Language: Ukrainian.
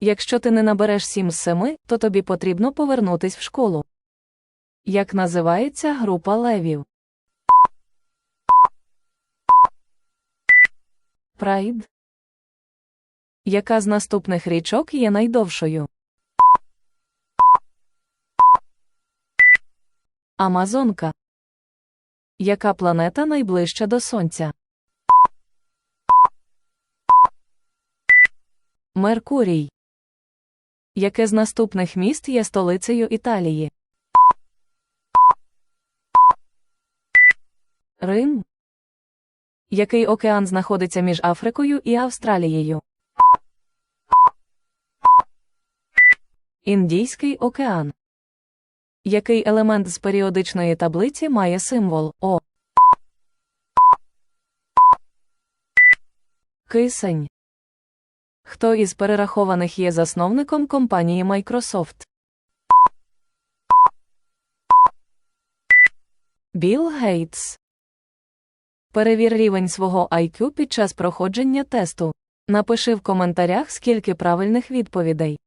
Якщо ти не набереш 7 з 7, то тобі потрібно повернутись в школу. Як називається група левів? Прайд. Яка з наступних річок є найдовшою? Амазонка. Яка планета найближча до Сонця? Меркурій. Яке з наступних міст є столицею Італії? Рим. Який океан знаходиться між Африкою і Австралією? Індійський океан. Який елемент з періодичної таблиці має символ О? Кисень. Хто із перерахованих є засновником компанії Microsoft? Білл Гейтс. Перевір рівень свого IQ під час проходження тесту. Напиши в коментарях, скільки правильних відповідей.